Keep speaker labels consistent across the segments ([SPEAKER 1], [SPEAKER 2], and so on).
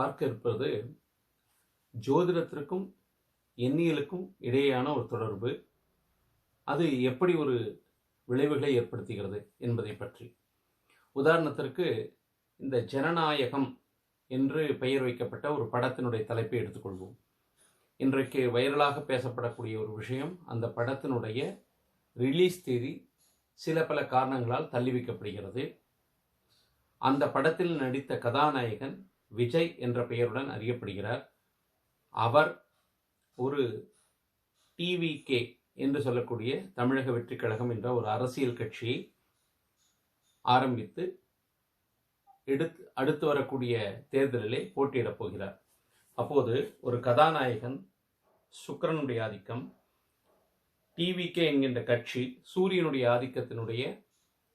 [SPEAKER 1] பார்க்க இருப்பது ஜோதிடத்திற்கும் எண்ணியலுக்கும் இடையேயான ஒரு தொடர்பு. அது எப்படி ஒரு விளைவுகளை ஏற்படுத்துகிறது என்பதை பற்றி. உதாரணத்திற்கு இந்த ஜனநாயகம் என்று பெயர் வைக்கப்பட்ட ஒரு படத்தினுடைய தலைப்பை எடுத்துக்கொள்வோம். இன்றைக்கு வைரலாக பேசப்படக்கூடிய ஒரு விஷயம் அந்த படத்தினுடைய ரிலீஸ் தேதி சில பல காரணங்களால் தள்ளி வைக்கப்படுகிறது அந்த படத்தில் நடித்த கதாநாயகன் விஜய் என்ற பெயருடன் அறியப்படுகிறார். அவர் ஒரு டிவிகே என்று சொல்லக்கூடிய தமிழக வெற்றிக் கழகம் என்ற ஒரு அரசியல் கட்சியை ஆரம்பித்து எடுத்து அடுத்து வரக்கூடிய தேர்தலிலே போட்டியிடப் போகிறார். அப்போது ஒரு கதாநாயகன் சுக்கரனுடைய ஆதிக்கம் டிவிகே என்கின்ற கட்சி சூரியனுடைய ஆதிக்கத்தினுடைய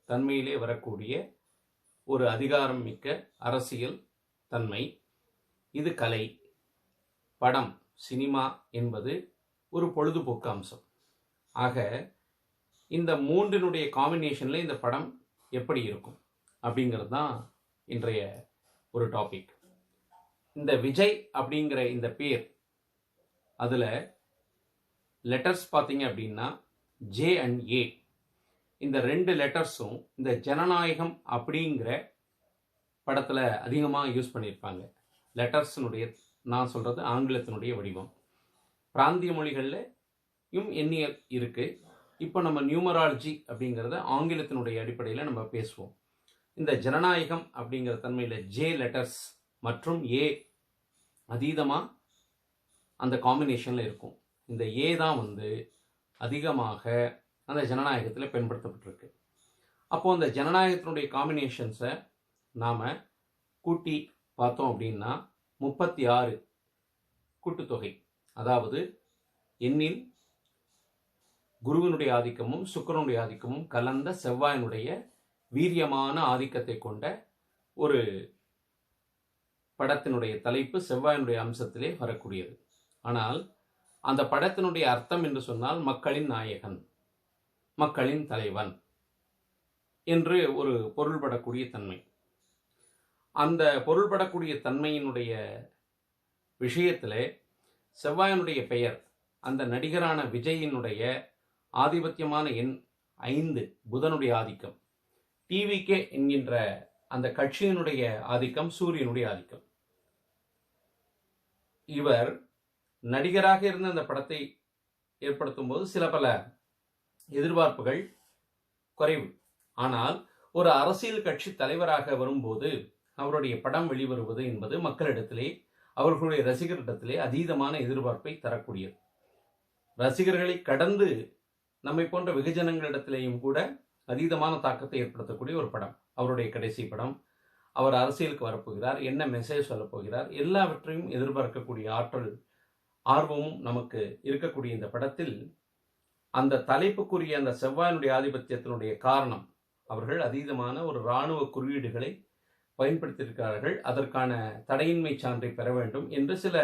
[SPEAKER 1] தன்மையிலே வரக்கூடிய ஒரு அதிகாரம் மிக்க அரசியல் தன்மை. இது கலை படம் சினிமா என்பது ஒரு பொழுதுபோக்கு அம்சம். ஆக இந்த மூன்றினுடைய காம்பினேஷனில் இந்த படம் எப்படி இருக்கும் அப்படிங்கிறது தான் இன்றைய ஒரு டாபிக் இந்த விஜய் அப்படிங்கிற இந்த பேர் அதில் லெட்டர்ஸ் பார்த்தீங்க அப்படின்னா ஜே அண்ட் ஏ இந்த ரெண்டு லெட்டர்ஸும் இந்த ஜனநாயகம் அப்படிங்கிற படத்தில் அதிகமாக யூஸ் பண்ணியிருப்பாங்க. லெட்டர்ஸினுடைய நான் சொல்கிறது ஆங்கிலத்தினுடைய வடிவம். பிராந்திய மொழிகள்லையும் எண்ணியல் இருக்குது இப்போ நம்ம நியூமராலஜி அப்படிங்கிறத ஆங்கிலத்தினுடைய அடிப்படையில் நம்ம பேசுவோம். இந்த ஜனநாயகம் அப்படிங்கிற தன்மையில் ஜே லெட்டர்ஸ் மற்றும் ஏ அதீதமாக அந்த காம்பினேஷனில் இருக்கும். இந்த ஏ தான் வந்து அதிகமாக அந்த ஜனநாயகத்தில் பயன்படுத்தப்பட்டிருக்கு. அப்போது அந்த ஜனநாயகத்தினுடைய காம்பினேஷன்ஸை நாம் கூட்டி பார்த்தோம் அப்படின்னா முப்பத்தி ஆறு கூட்டுத்தொகை. அதாவது எண்ணில் குருவினுடைய ஆதிக்கமும் சுக்கிரனுடைய ஆதிக்கமும் கலந்த செவ்வாயினுடைய வீரியமான ஆதிக்கத்தை கொண்ட ஒரு படத்தினுடைய தலைப்பு செவ்வாயினுடைய அம்சத்திலே வரக்கூடியது. ஆனால் அந்த படத்தினுடைய அர்த்தம் என்று சொன்னால் மக்களின் நாயகன் மக்களின் தலைவன் என்று ஒரு பொருள்படக்கூடிய தன்மை. அந்த பொருள்படக்கூடிய தன்மையினுடைய விஷயத்திலே செவ்வாயனுடைய பெயர் அந்த நடிகரான விஜயினுடைய ஆதிபத்தியமான எண் ஐந்து புதனுடைய ஆதிக்கம். டிவிகே என்கின்ற அந்த கட்சியினுடைய ஆதிக்கம் சூரியனுடைய ஆதிக்கம். இவர் நடிகராக இருந்த அந்த படத்தை ஏற்படுத்தும் போது சில பல எதிர்பார்ப்புகள் குறைவு. ஆனால் ஒரு அரசியல் கட்சி தலைவராக வரும்போது அவருடைய படம் வெளிவருவது என்பது மக்களிடத்திலே அவர்களுடைய ரசிகரிடத்திலே அதீதமான எதிர்பார்ப்பை தரக்கூடியது. ரசிகர்களை கடந்து நம்மை போன்ற வெகுஜனங்களிடத்திலேயும் கூட அதீதமான தாக்கத்தை ஏற்படுத்தக்கூடிய ஒரு படம். அவருடைய கடைசி படம். அவர் அரசியலுக்கு வரப்போகிறார் என்ன மெசேஜ் சொல்லப்போகிறார் எல்லாவற்றையும் எதிர்பார்க்கக்கூடிய ஆற்றல் ஆர்வமும் நமக்கு இருக்கக்கூடிய இந்த படத்தில் அந்த தலைப்புக்குரிய அந்த செவ்வாயினுடைய ஆதிபத்தியத்தினுடைய காரணம் அவர்கள் அதீதமான ஒரு இராணுவ குறியீடுகளை பயன்படுத்தியிருக்கிறார்கள். அதற்கான தடையின்மை சான்றை பெற வேண்டும் என்று சில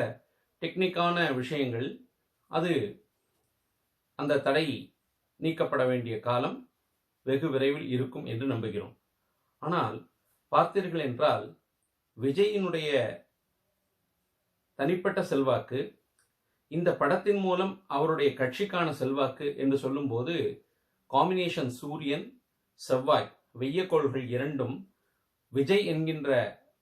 [SPEAKER 1] டெக்னிக்கான விஷயங்கள். அது அந்த தடை நீக்கப்பட வேண்டிய காலம் வெகு விரைவில் இருக்கும் என்று நம்புகிறோம். ஆனால் பார்த்தீர்கள் என்றால் விஜயினுடைய தனிப்பட்ட செல்வாக்கு இந்த படத்தின் மூலம் அவருடைய கட்சிக்கான செல்வாக்கு என்று சொல்லும்போது காம்பினேஷன் சூரியன் செவ்வாய் வெய்யக்கோள்கள் இரண்டும் விஜய் என்கின்ற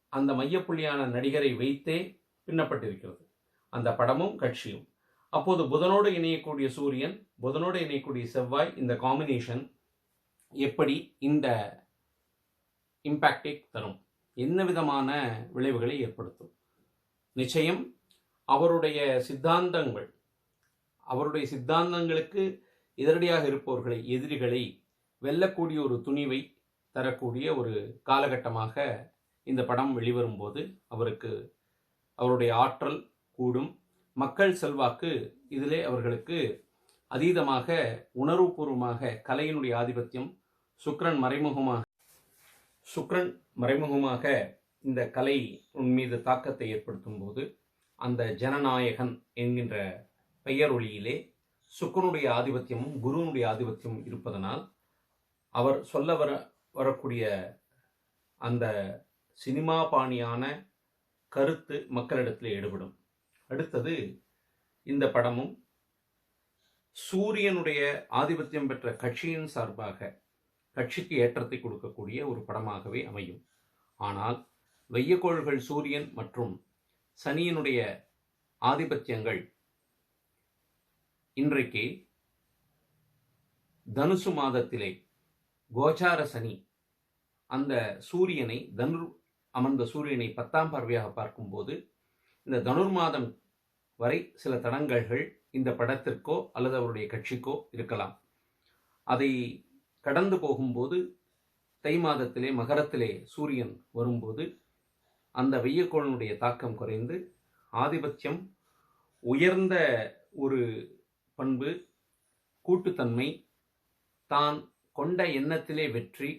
[SPEAKER 1] அந்த மையப்புள்ளியான நடிகரை வைத்தே பின்னப்பட்டிருக்கிறது. அந்த படமும் கட்சியும். அப்போது புதனோடு இணையக்கூடிய சூரியன் புதனோடு இணையக்கூடிய செவ்வாய் இந்த காம்பினேஷன் எப்படி இந்த இம்பேக்டை தரும்? என்ன விதமான விளைவுகளை ஏற்படுத்தும்? நிச்சயம் அவருடைய சித்தாந்தங்கள் அவருடைய சித்தாந்தங்களுக்கு எதிரடியாக இருப்பவர்களை எதிரிகளை வெல்லக்கூடிய ஒரு துணிவை தரக்கூடிய ஒரு காலகட்டமாக இந்த படம் வெளிவரும்போது அவருக்கு அவருடைய ஆற்றல் கூடும். மக்கள் செல்வாக்கு இதிலே அவர்களுக்கு அதீதமாக உணர்வுபூர்வமாக கலையினுடைய ஆதிபத்தியம் சுக்ரன் மறைமுகமாக சுக்ரன் மறைமுகமாக இந்த கலை உன் மீது தாக்கத்தை ஏற்படுத்தும் போது அந்த ஜனநாயகன் என்கின்ற பெயர் ஒளியிலே சுக்கரனுடைய ஆதிபத்தியமும் குருவனுடைய ஆதிபத்தியமும் இருப்பதனால் அவர் சொல்ல வர வரக்கூடிய அந்த சினிமா பாணியான கருத்து மக்களிடத்தில் எடுபடும் அடுத்தது இந்த படமும் சூரியனுடைய ஆதிபத்தியம் பெற்ற கட்சியின் சார்பாக கட்சிக்கு ஏற்றத்தை கொடுக்கக்கூடிய ஒரு படமாகவே அமையும். ஆனால் வெய்யக்கோள்கள் சூரியன் மற்றும் சனியினுடைய ஆதிபத்தியங்கள் இன்றைக்கு தனுசு மாதத்திலே கோச்சார சனி. அந்த சூரியனை தனுர் அமர்ந்த சூரியனை பத்தாம் பார்வையாக பார்க்கும்போது இந்த தனுர் மாதம் வரை சில தடங்கல்கள் இந்த படத்திற்கோ அல்லது அவருடைய கட்சிக்கோ இருக்கலாம். அதை கடந்து போகும்போது தை மாதத்திலே மகரத்திலே சூரியன் வரும்போது அந்த வெய்யக்கோளனுடைய தாக்கம் குறைந்து ஆதிபத்தியம் உயர்ந்த ஒரு பண்பு கூட்டுத்தன்மை தான் கொண்ட எண்ணத்திலே வெற்றி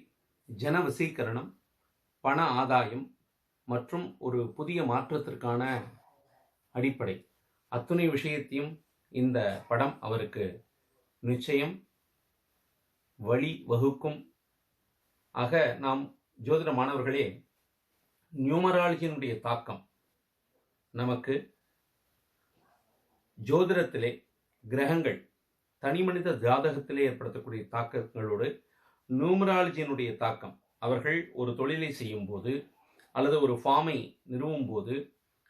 [SPEAKER 1] ஜன வசீகரணம் பண ஆதாயம் மற்றும் ஒரு புதிய மாற்றத்திற்கான அடிப்படை. அத்துணை விஷயத்தையும் இந்த படம் அவருக்கு நிச்சயம் வழி வகுக்கும். ஆக நாம் ஜோதிட மாணவர்களே நியூமராலஜியினுடைய தாக்கம் நமக்கு ஜோதிடத்திலே கிரகங்கள் தனிமனித ஜாதகத்திலே ஏற்படுத்தக்கூடிய தாக்கங்களோடு நியூமராலஜியினுடைய தாக்கம். அவர்கள் ஒரு தொழிலை செய்யும் போது அல்லது ஒரு ஃபார்மை நிறுவும் போது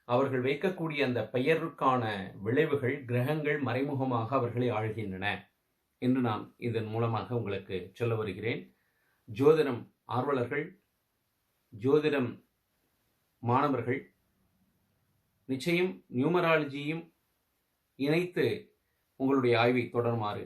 [SPEAKER 1] அவர்கள் வைக்கக்கூடிய அந்த பெயருக்கான விளைவுகள் கிரகங்கள் மறைமுகமாக அவர்களை ஆழ்கின்றன என்று நான் இதன் மூலமாக உங்களுக்கு சொல்ல வருகிறேன். ஜோதிடம் ஆர்வலர்கள் ஜோதிடம் மாணவர்கள் நிச்சயம் நியூமராலஜியும் இணைத்து உங்களுடைய ஆய்வை தொடருமாறு